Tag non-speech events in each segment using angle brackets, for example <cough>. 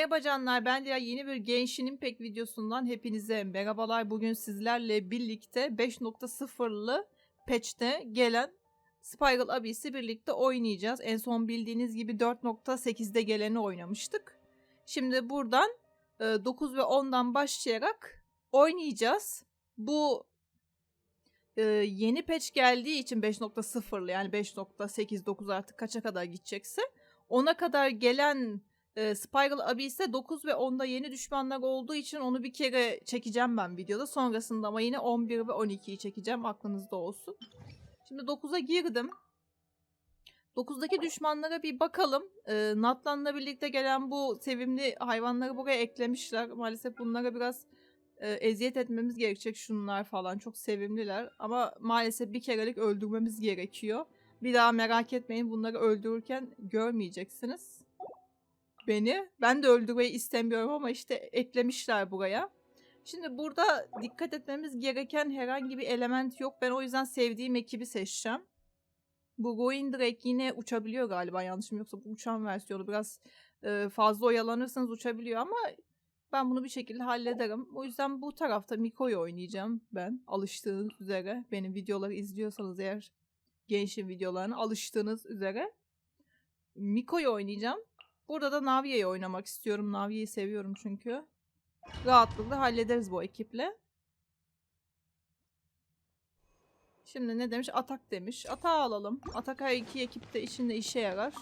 Merhaba canlar, ben Diya yeni bir Genshin Impact videosundan hepinize merhabalar. Bugün sizlerle birlikte 5.0'lı patch'te gelen Spiral Abyss'i birlikte oynayacağız. En son bildiğiniz gibi 4.8'de geleni oynamıştık. Şimdi buradan e, 9 ve 10'dan başlayarak oynayacağız. Bu e, yeni patch geldiği için 5.0'lı yani 5.8 9 artık kaça kadar gidecekse ona kadar gelen e, Spiral Abyss'te 9 ve 10'da yeni düşmanlar olduğu için onu bir kere çekeceğim ben videoda. Sonrasında ama yine 11 ve 12'yi çekeceğim aklınızda olsun. Şimdi 9'a girdim. 9'daki düşmanlara bir bakalım. E, Natlan'la birlikte gelen bu sevimli hayvanları buraya eklemişler. Maalesef bunlara biraz e, eziyet etmemiz gerekecek şunlar falan. Çok sevimliler ama maalesef bir kerelik öldürmemiz gerekiyor. Bir daha merak etmeyin bunları öldürürken görmeyeceksiniz beni. Ben de öldürmeyi istemiyorum ama işte eklemişler buraya. Şimdi burada dikkat etmemiz gereken herhangi bir element yok. Ben o yüzden sevdiğim ekibi seçeceğim. Bu Goin direkt yine uçabiliyor galiba yanlışım yoksa bu uçan versiyonu biraz e, fazla oyalanırsanız uçabiliyor ama ben bunu bir şekilde hallederim. O yüzden bu tarafta Miko'yu oynayacağım ben alıştığınız üzere. Benim videoları izliyorsanız eğer Genshin videolarına alıştığınız üzere Miko'yu oynayacağım. Burada da Naviye'yi oynamak istiyorum. Naviye'yi seviyorum çünkü. Rahatlıkla hallederiz bu ekiple. Şimdi ne demiş? Atak demiş. Ata alalım. Atak her iki ekipte içinde işe yarar.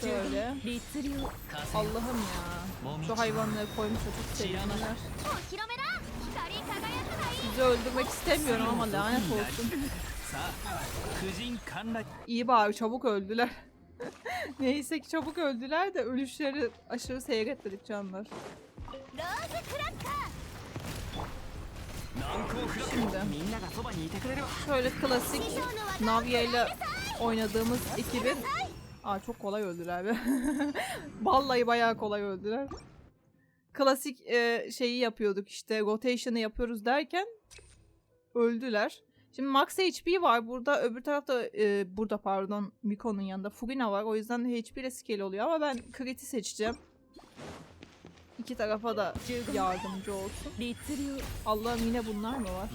Şöyle. Allah'ım ya. Şu hayvanları koymuş çok seviyorlar. Sizi öldürmek istemiyorum ama lanet olsun. İyi bari çabuk öldüler. <laughs> Neyse ki çabuk öldüler de ölüşleri aşırı seyretledik canlar. Şimdi şöyle klasik Navya ile oynadığımız ekibin Aa çok kolay öldüler be. <laughs> Vallahi bayağı kolay öldüler. Klasik e, şeyi yapıyorduk işte rotation'ı yapıyoruz derken öldüler. Şimdi max HP var burada. Öbür tarafta e, burada pardon Miko'nun yanında Furina var. O yüzden HP ile scale oluyor ama ben kriti seçeceğim. İki tarafa da yardımcı olsun. Allah'ım yine bunlar mı var?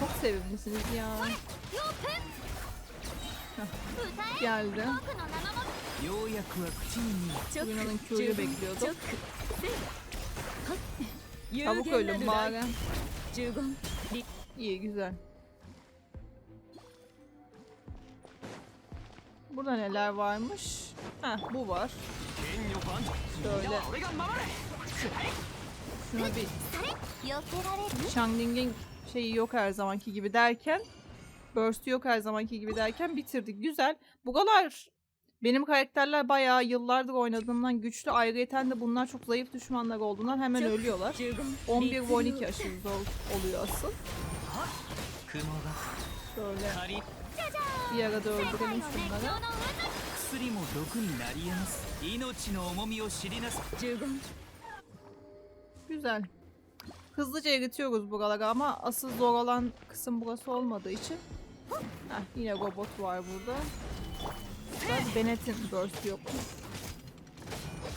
Çok sevimlisiniz ya. Heh, geldi. Furina'nın Q'yu bekliyorduk. Çabuk ölüm bari. İyi güzel. Burada neler varmış? Heh bu var. Şöyle. Şuna bir Changding'in şeyi yok her zamanki gibi derken Burst'ü yok her zamanki gibi derken bitirdik. Güzel. Bu kadar benim karakterler bayağı yıllardır oynadığımdan güçlü. Ayrıyeten de bunlar çok zayıf düşmanlar olduğundan hemen ölüyorlar. 11-12 aşırı zor oluyor asıl. 雲が Şöyle 借り bir arada 世界 öldürelim の熱狂 şunları. の渦薬も毒になり得ます命の重みを知りなさい十言 Güzel. Hızlıca eritiyoruz buraları ama asıl zor olan kısım burası olmadığı için. Heh, yine robot var burada. Burada Bennett'in burst'ü yok.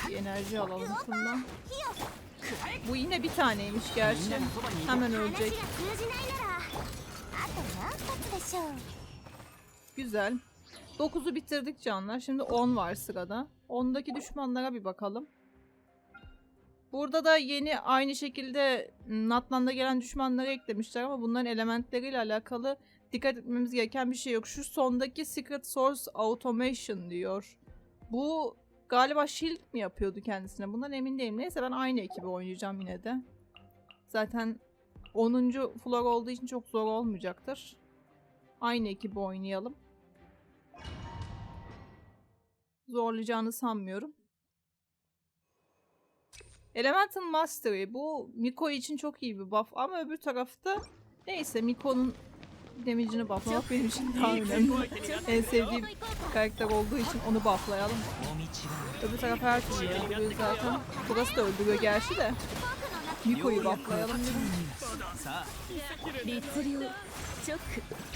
Bir enerji alalım şundan. Bu yine bir taneymiş みん gerçi. なのそばにいて Hemen 話が ölecek. 通じないならあと何発でしょう Güzel. 9'u bitirdik canlar. Şimdi 10 var sırada. 10'daki düşmanlara bir bakalım. Burada da yeni aynı şekilde Natlan'da gelen düşmanları eklemişler ama bunların elementleriyle alakalı dikkat etmemiz gereken bir şey yok. Şu sondaki Secret Source Automation diyor. Bu galiba Shield mi yapıyordu kendisine? Bundan emin değilim. Neyse ben aynı ekibi oynayacağım yine de. Zaten 10. floor olduğu için çok zor olmayacaktır. Aynı ekibi oynayalım. Zorlayacağını sanmıyorum. Elemental Mastery. Bu Miko için çok iyi bir buff ama öbür tarafta neyse Miko'nun damage'ini bufflamak benim için daha önemli. <laughs> en sevdiğim karakter olduğu için onu bufflayalım. Öbür taraf her türlü öldürüyor zaten. Burası da öldürüyor gerçi de. Miko'yu baklayalım dedim. Ritsuryu çok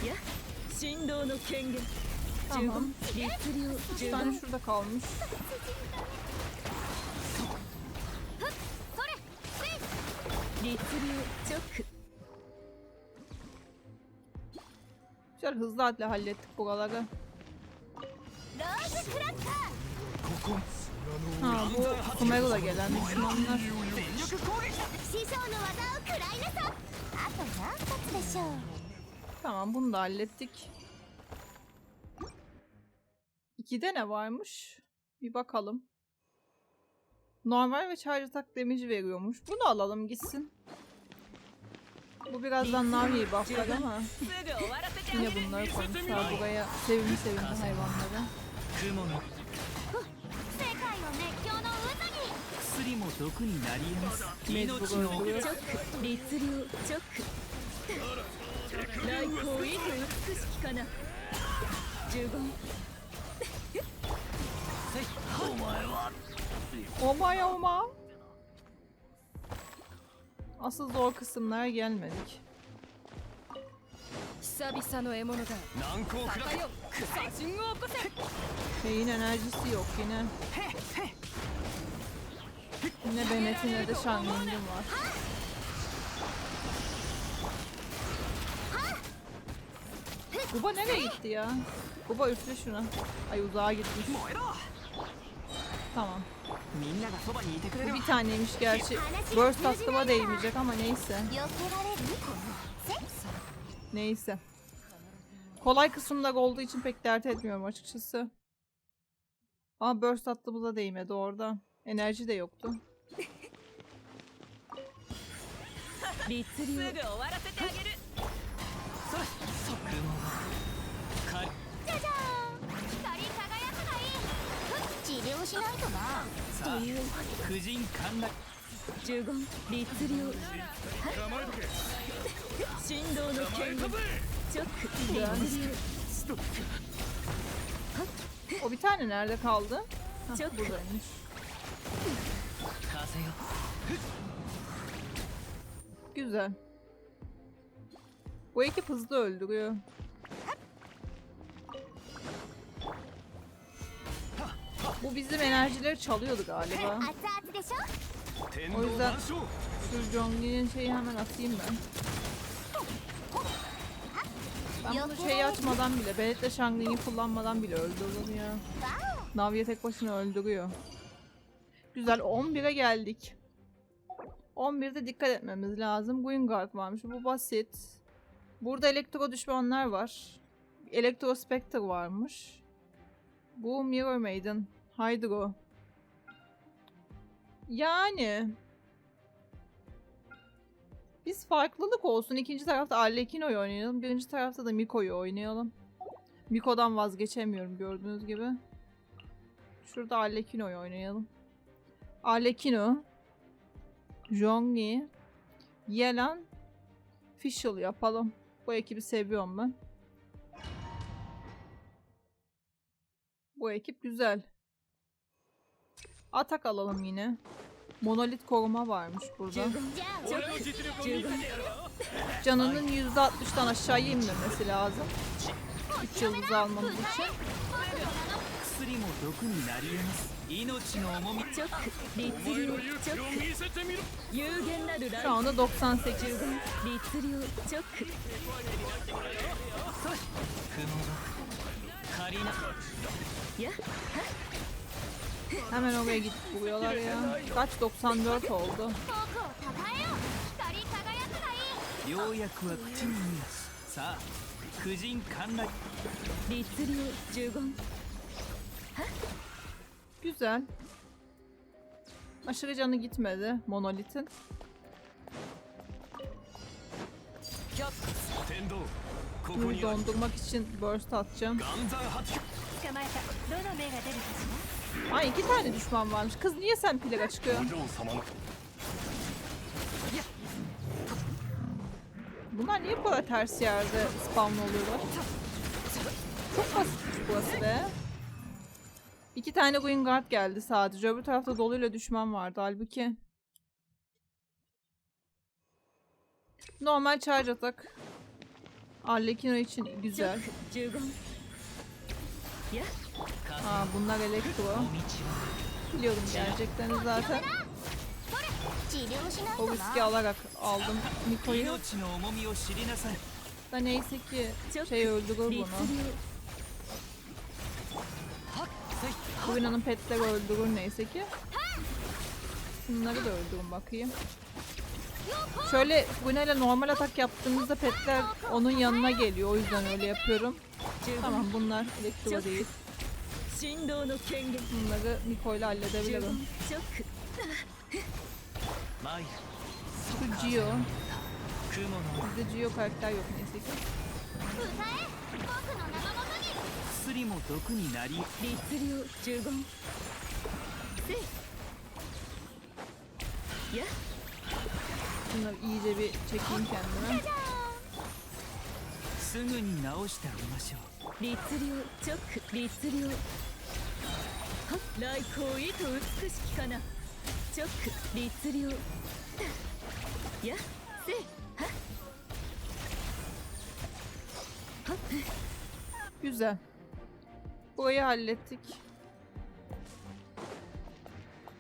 ya. Shindou'nun kengen. Tamam. Ritsuryu Sen şurada kalmış. Ritsuryu çok Güzel hızlı adle hallettik buraları. Rose Cracker! Ha bu Kumeru'la gelen düşmanlar. Tamam bunu da hallettik. İkide ne varmış? Bir bakalım. Normal ve charge atak damage veriyormuş. Bunu alalım gitsin. Bu birazdan Navi'yi bufflar ama yine bunları koymuşlar buraya sevimli sevimli hayvanları. 祭りも毒になりやす。命のチョク律流チョク。来光以上美しきかな。呪言。お前はお前？お前 Asıl zor kısımlara gelmedik. 久々の獲物だ難航くら Beyin enerjisi yok yine. Ne Benet'in ne de Şanlı'nın var. Kuba nereye gitti ya? Kuba üfle şuna. Ay uzağa gitmiş. Tamam. Bu bir taneymiş gerçi. Burst astıma değmeyecek ama neyse. Neyse. Kolay kısımda olduğu için pek dert etmiyorum açıkçası. Ama burst attığımıza değmedi orada. Enerji de yoktu. O bir tane nerede kaldı? Hah, buradaymış. Güzel. Bu ekip hızlı öldürüyor. Bu bizim enerjileri çalıyordu galiba. O yüzden Sir Jongli'nin şeyi hemen atayım ben. Ben bunu şey açmadan bile, Benetle Shangli'yi kullanmadan bile öldürdüm ya. Navya tek başına öldürüyor. Güzel 11'e geldik. 11'de dikkat etmemiz lazım. Guingard varmış. Bu basit. Burada elektro düşmanlar var. Elektro Spectre varmış. Bu Mirror Maiden. Hydro. Yani biz farklılık olsun. İkinci tarafta Arlecchino'yu oynayalım. Birinci tarafta da Miko'yu oynayalım. Miko'dan vazgeçemiyorum gördüğünüz gibi. Şurada Arlecchino'yu oynayalım. Alekino, Jongli, Yelan, Fischl yapalım. Bu ekibi seviyorum ben. Bu ekip güzel. Atak alalım yine. Monolit koruma varmış burada. Canının %60'dan aşağı inmemesi lazım. 3 yıldız almamız için. 薬も毒になり得ます。命の重み。チョック律流チョック見せてみろ有限なる来 Şu anda 98. 律流チョック雲が仮なや Hemen oraya gidip vuruyorlar ya. Kaç 94 oldu. ようやくは口に逃がしさあ婦人陥落律流呪言 Güzel. Aşırı canı gitmedi monolitin. Bunu dondurmak için burst atacağım. Ay iki tane düşman varmış. Kız niye sen pilere çıkıyorsun? Bunlar niye bu kadar ters yerde spawn oluyorlar? Çok basit burası be. İki tane Wingard geldi sadece. Öbür tarafta doluyla düşman vardı halbuki. Normal charge atak. Arlecchino için güzel. Aa bunlar elektro. Biliyordum gerçekten zaten. O riski alarak aldım Miko'yu. Da neyse ki şey öldürür bunu. Lumina'nın petleri öldürür neyse ki. Bunları da öldürün bakayım. Şöyle Luna ile normal atak yaptığımızda petler onun yanına geliyor. O yüzden öyle yapıyorum. Tamam bunlar elektro değil. Bunları Niko ile halledebilirim. Bu Gio. Bizde Gio karakter yok neyse ki. 薬も毒になり。律流呪言せい。や。Bunları iyice bir çekeyim kendime. すぐに治してあげましょう。律流チョック律流はっ来光意と美しきかな。チョック律流や。せははっ。Güzel. Boyu hallettik.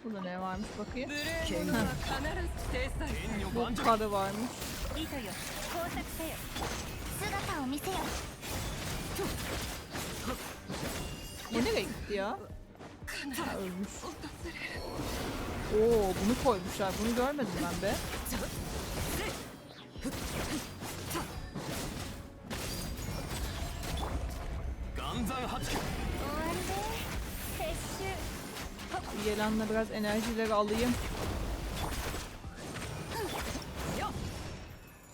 Burada ne varmış bakayım. Bu karı varmış. Bu nereye gitti ya? Ha, ölmüş. Oo bunu koymuşlar. Bunu görmedim ben be. 収 Yelanla biraz enerjileri alayım.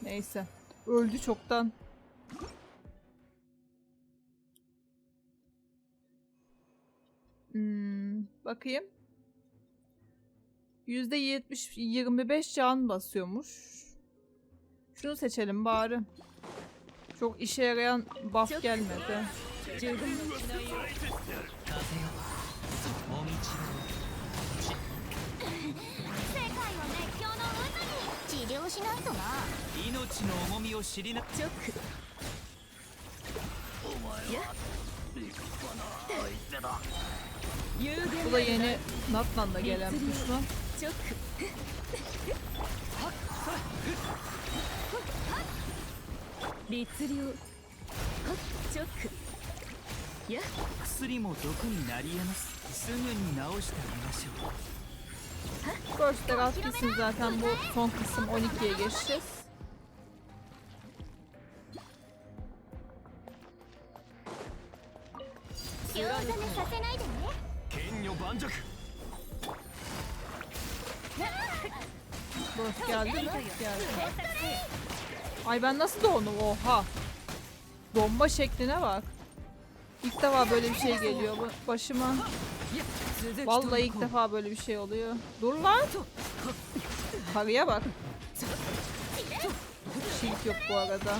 Neyse. Öldü çoktan. Hmm, bakayım. %70 25 can basıyormuş. Şunu seçelim bari. Çok işe yarayan buff gelmedi. をないとな。命の重みを知りなチョックお前は立派な相手だ有限の犬マッパンだけやるチョックリツリオチョックや薬も毒になり得ます。すぐに治してみましょう。First alt gitsin zaten bu son kısım 12'ye geçeceğiz. Burst geldi mi? Geldi. Ay ben nasıl dondum? Oha. Bomba şekline bak. İlk defa böyle bir şey geliyor başıma. Vallahi ilk defa böyle bir şey oluyor. Dur lan. Karıya bak. Şilt yok bu arada.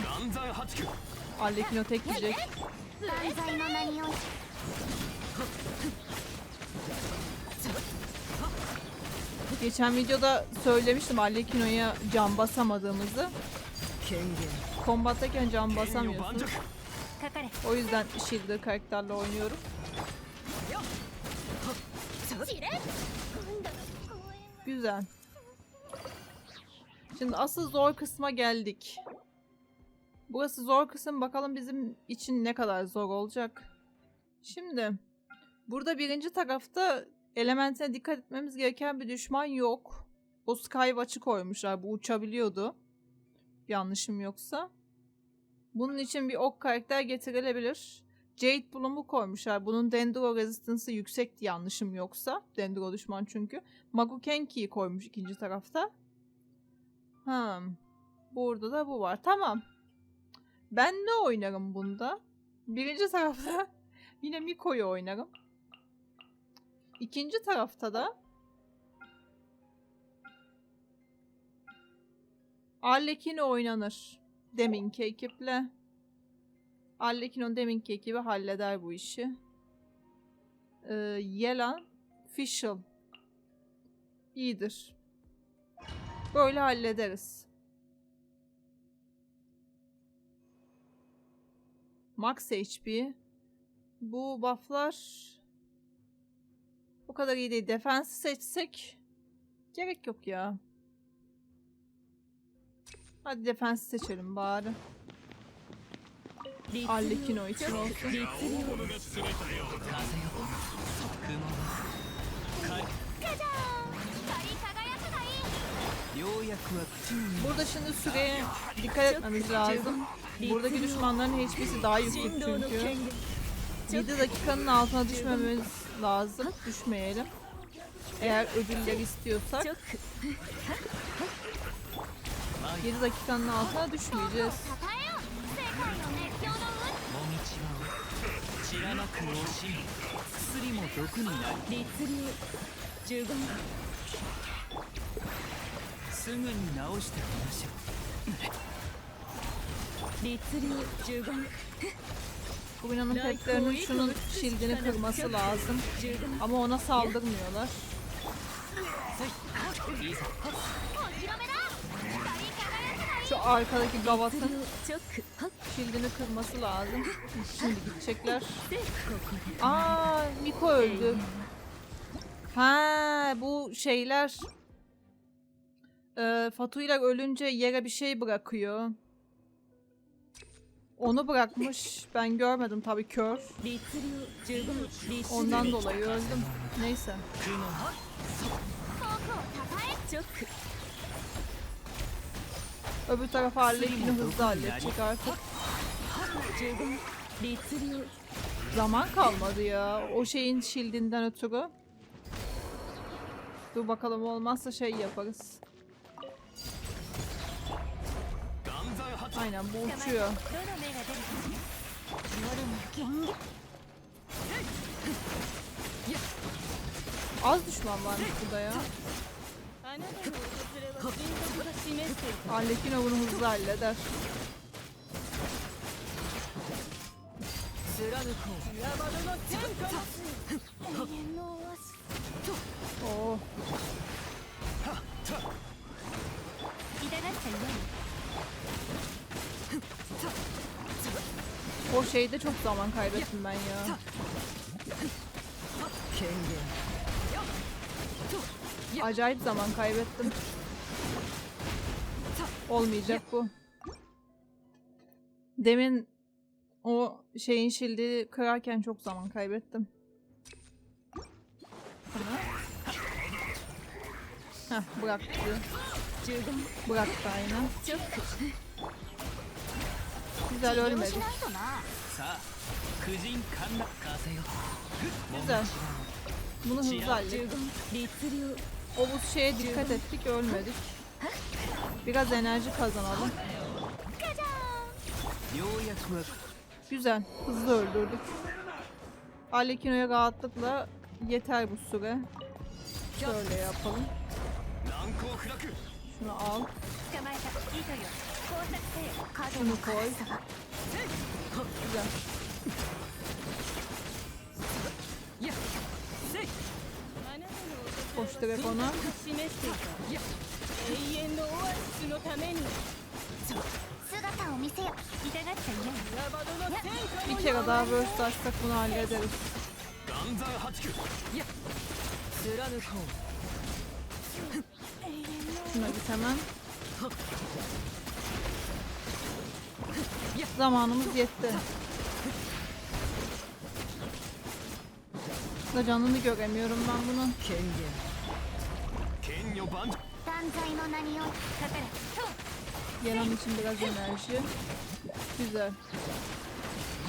Alekino tek yiyecek. Geçen videoda söylemiştim Alekino'ya can basamadığımızı. Kombattayken can basamıyorsun. O yüzden Shielder karakterle oynuyorum. Güzel. Şimdi asıl zor kısma geldik. Burası zor kısım. Bakalım bizim için ne kadar zor olacak. Şimdi burada birinci tarafta elementine dikkat etmemiz gereken bir düşman yok. O Skywatch'ı koymuşlar. Bu uçabiliyordu. Yanlışım yoksa. Bunun için bir ok karakter getirilebilir. Jade Bloom'u koymuşlar. Bunun Dendro Resistance'ı yüksekti yanlışım yoksa. Dendro düşman çünkü. Magukenki'yi koymuş ikinci tarafta. Ha. Burada da bu var. Tamam. Ben ne oynarım bunda? Birinci <laughs> tarafta yine Miko'yu oynarım. İkinci tarafta da Arlekin oynanır. Deminki ekiple. Arlekin'in deminki ekibi halleder bu işi. Ee, Yelan, Fischl. İyidir. Böyle hallederiz. Max HP. Bu bufflar o kadar iyi değil. Defense seçsek gerek yok ya. Hadi defense seçelim bari. Arlekin için olsun. Burada şimdi süreye dikkat etmemiz lazım. Buradaki düşmanların HP'si daha yüksek çünkü. 7 dakikanın altına düşmemiz lazım. Düşmeyelim. Eğer ödüller istiyorsak 7 dakikanın altına düşmeyeceğiz. 散らなく惜しみ薬も毒になり律令呪言すぐに治してみましょう律令呪言 Bu binanın petlerinin şunun şildini kırması lazım. Ama ona saldırmıyorlar. Şu arkadaki gavatın şildini kırması lazım. Şimdi gidecekler. Aa, Niko öldü. Ha, bu şeyler ee, e, Fatu'yla ölünce yere bir şey bırakıyor. Onu bırakmış. Ben görmedim tabi kör. Ondan dolayı öldüm. Neyse. Öbür taraf halletini hızlı halledecek artık. Zaman kalmadı ya. O şeyin şildinden ötürü. Dur bakalım olmazsa şey yaparız. Aynen bu uçuyor. Az düşman varmış burada ya. Arlekin bunu hızlı halleder. Oh. O şeyde çok zaman kaybettim ben ya. Kendi. Acayip zaman kaybettim. Olmayacak bu. Demin o şeyin şildi kırarken çok zaman kaybettim. Heh bıraktı. Bıraktı aynen. Güzel ölmedik. Güzel. Bunu hızlı hallettim. O bu şeye dikkat ettik ölmedik. Biraz enerji kazanalım. Güzel. Hızlı öldürdük. Alekino'ya rahatlıkla yeter bu süre. Şöyle yapalım. Şunu al. Şunu koy. Güzel. Boş telefonu. Bir kere daha burst açsak bunu hallederiz. Şuna git hemen. Zamanımız yetti. Da canını göremiyorum ben bunun. Kendi. Yanan için biraz enerji. Güzel.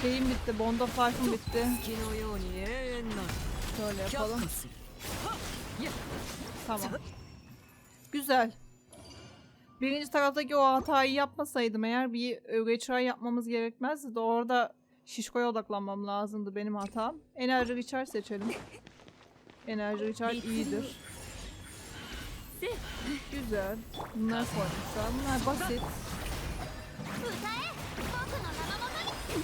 Şeyim bitti, Bond of Fight'ım bitti. Şöyle yapalım. Tamam. Güzel. Birinci taraftaki o hatayı yapmasaydım eğer bir retry yapmamız gerekmezdi de orada şişkoya odaklanmam lazımdı benim hatam. Enerji Richard seçelim. Enerji Richard iyidir. Güzel. Bunlar koymuşlar. Bunlar basit. 歌え僕の生ものに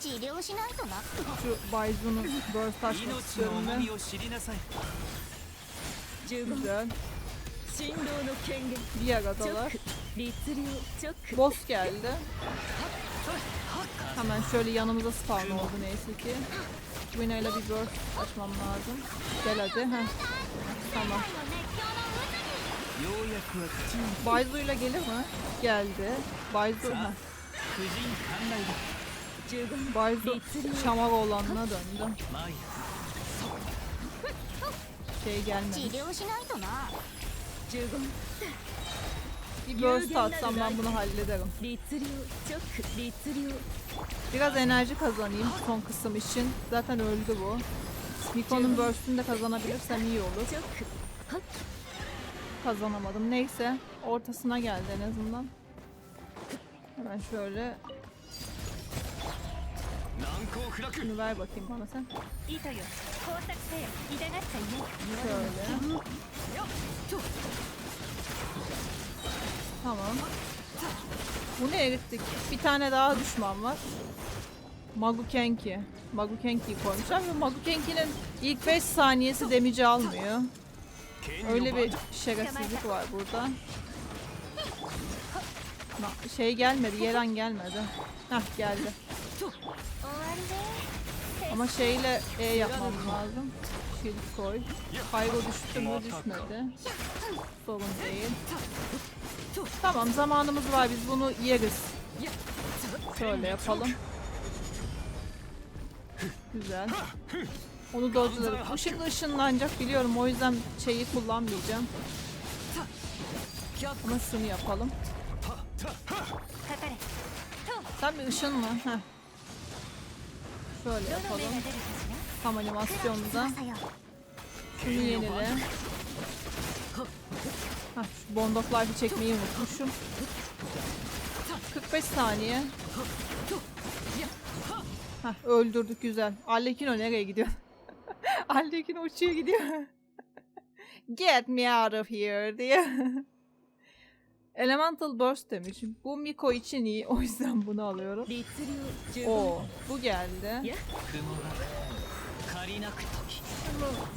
治療しないとな Şu Bayzun'u burst açmak 命の istiyorum 重 ben. みを知りなさい呪言 Güzel. 振動の権限 Diğer チョッ adalar. ク律令チョック Boss geldi. Hemen şöyle yanımıza spawn oldu neyse ki. Wina ile bir burst açmam lazım. Gel hadi. Heh. Tamam. 世界の熱狂の渦に ようやくは口に Bayzu'yla gelir mi? Geldi. Bayzu. ha. Bayzu şamak olanına döndü. Şey gelmedi. Bir burst atsam ben bunu hallederim. Biraz enerji kazanayım son kısım için. Zaten öldü bu. Miko'nun burst'ünü de kazanabilirsem iyi olur kazanamadım. Neyse ortasına geldi en azından. Hemen şöyle şunu ver bakayım bana sen. Şöyle. Tamam. Bu ne erittik? Bir tane daha düşman var. Magukenki. Magukenki'yi koymuşlar ve Magukenki'nin ilk 5 saniyesi demici almıyor. Öyle bir şerefsizlik var burada. Şey gelmedi, Yeren gelmedi. Hah geldi. Ama şeyle E yapmam lazım. Shield koy. Kaygo düştü mü düşmedi. Sorun değil. Tamam zamanımız var biz bunu yeriz. Şöyle yapalım. Güzel. Onu dojladım. Işıkla ışınlanacak biliyorum o yüzden şeyi kullanmayacağım. Ama şunu yapalım. Sen bir ışın mı? Heh. Şöyle yapalım. Tam animasyonda. Şunu yenile. Heh, şu Bond of Life'ı çekmeyi unutmuşum. 45 saniye. Heh, öldürdük güzel. Alekino nereye gidiyor? <laughs> Ali yine uçuyor gidiyor. <laughs> Get me out of here diye. <laughs> Elemental Burst demiş. Bu Miko için iyi. O yüzden bunu alıyorum. O, bu geldi.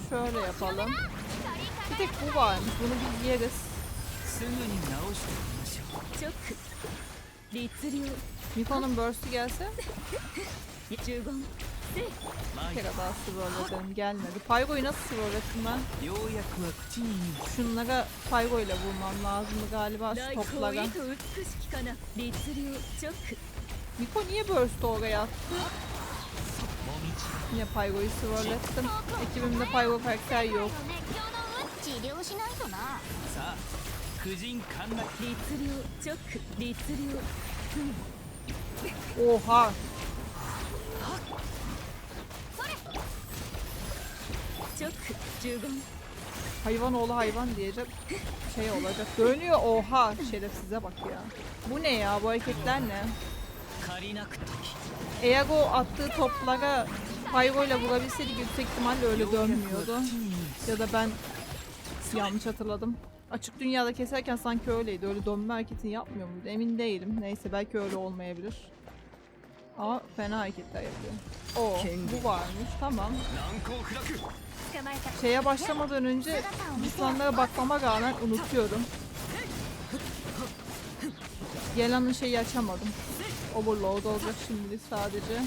Şöyle yapalım. Bir tek bu varmış. Bunu biz yeriz. Miko'nun burst'ü gelse. bir kere daha swirl'ledim. Gelmedi. Pyro'yu nasıl swirl'ledim ben? ようやくは口に Şunlara Pyro ile vurmam lazımdı galiba şu 来 toplara. 光糸美しきかな律令チョック Miko niye burst'ü oraya attı? もみち Yine Pyro'yu swirl'lettim. Ekibimde Pyro karakter yok. 熱狂の運治療しないとなさあ婦人観来律令チョック律令 Oha! Hayvan oğlu hayvan diyecek şey olacak. Dönüyor oha şerefsize bak ya. Bu ne ya bu hareketler ne? Eago attığı toplara Hayvo'yla vurabilseydik yüksek ihtimalle öyle dönmüyordu. Ya da ben yanlış hatırladım. Açık dünyada keserken sanki öyleydi. Öyle dönme hareketini yapmıyor muydu? Emin değilim. Neyse belki öyle olmayabilir. Ama fena hareketler yapıyor. Oh, o bu varmış. Tamam şeye başlamadan önce düşmanlara bakmama rağmen unutuyorum. Yelan'ın şeyi açamadım. Overload olacak şimdi sadece.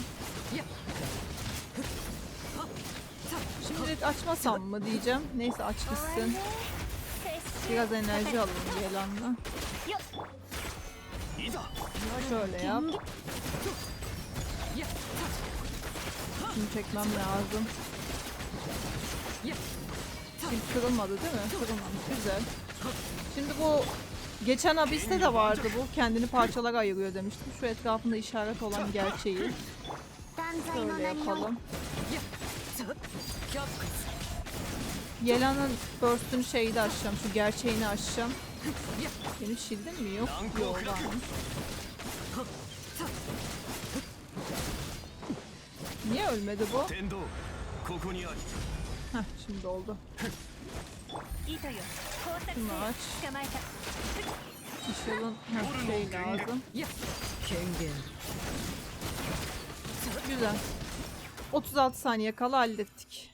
Şimdilik açmasam mı diyeceğim. Neyse aç gitsin. Biraz enerji alalım Yelan'la. Şöyle yap. Şimdi çekmem lazım. Şimdi kırılmadı değil mi? Kırılmadı. Güzel. Şimdi bu geçen abiste de vardı bu. Kendini parçalara ayırıyor demiştim. Şu etrafında işaret olan gerçeği. Şöyle yapalım. Yelan'ın burst'ün şeyi de açacağım. Şu gerçeğini açacağım. Benim şildim mi? Yok. Yok. Niye ölmedi bu? Heh şimdi oldu. Şunu aç. Işıl'ın her şey lazım. Güzel. 36 saniye kala hallettik.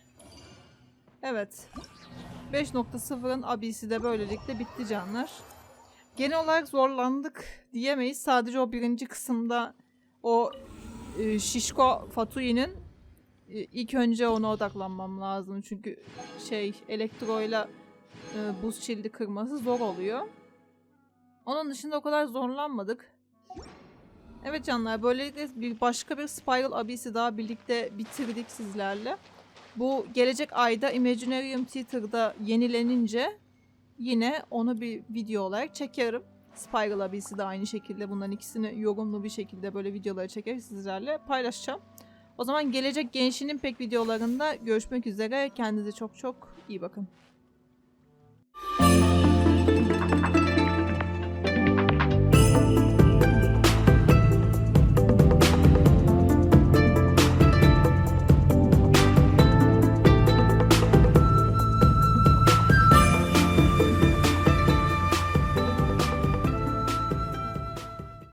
Evet. 5.0'ın abisi de böylelikle bitti canlar. Genel olarak zorlandık diyemeyiz. Sadece o birinci kısımda o e, şişko Fatui'nin ilk önce ona odaklanmam lazım. Çünkü şey elektroyla e, buz şildi kırması zor oluyor. Onun dışında o kadar zorlanmadık. Evet canlar böylelikle bir başka bir Spiral Abyss'i daha birlikte bitirdik sizlerle. Bu gelecek ayda Imaginarium Theater'da yenilenince yine onu bir video olarak çekerim. Spiral Abyss'i de aynı şekilde bunların ikisini yorumlu bir şekilde böyle videoları çeker sizlerle paylaşacağım. O zaman gelecek Genshin Impact videolarında görüşmek üzere. Kendinize çok çok iyi bakın.